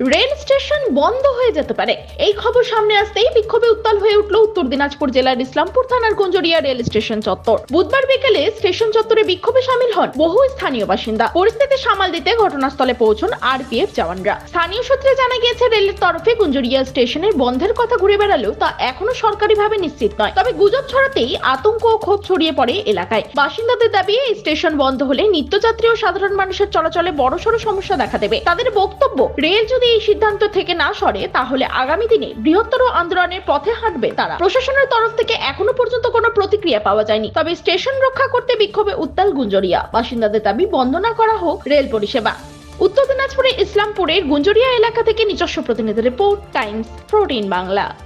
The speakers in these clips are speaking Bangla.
রেল স্টেশন বন্ধ হয়ে যেতে পারে। এই খবর সামনে আসতেই বিক্ষোভে উত্তাল হয়ে উঠল উত্তর দিনাজপুর জেলার ইসলামপুর থানার গঞ্জরিয়া রেল স্টেশন চত্বর। বুধবার বিকেলে স্টেশন চত্বরে বিক্ষোভে সামিল হন বহু স্থানীয় বাসিন্দা। পরিস্থিতি সামাল দিতে ঘটনাস্থলে পৌঁছন আরপিএফ জওয়ানরা। স্থানীয় সূত্রে জানা গিয়েছে, রেলের তরফে গুঞ্জরিয়া স্টেশনের বন্ধের কথা ঘুরে বেড়ালেও তা এখনও সরকারিভাবে নিশ্চিত নয়। তবে গুজব ছড়াতেই আতঙ্ক ও ক্ষোভ ছড়িয়ে পড়ে এলাকায়। বাসিন্দাদের দাবি, এই স্টেশন বন্ধ হলে নিত্যযাত্রী ও সাধারণ মানুষের চলাচলে বড়সড় সমস্যা দেখা দেবে। তাদের বক্তব্য, রেল যদি এই সিদ্ধান্ত থেকে না সরে, তাহলে আগামী দিনে বৃহত্তর আন্দোলনের পথে হাঁটবে তারা। প্রশাসনের তরফ থেকে এখনও পর্যন্ত কোনো প্রতিক্রিয়া পাওয়া যায়নি। তবে স্টেশন রক্ষা করতে বিক্ষোভে উত্তাল গুঞ্জরিয়া। বাসিন্দাদের দাবি বন্ধ না করা হোক রেল পরিষেবা। উত্তর দিনাজপুরে ইসলামপুরের গুঞ্জরিয়া এলাকা থেকে নিজস্ব প্রতিনিধি রিপোর্ট, টাইমস, প্রোটিন বাংলা।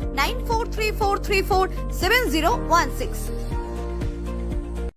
94343470016.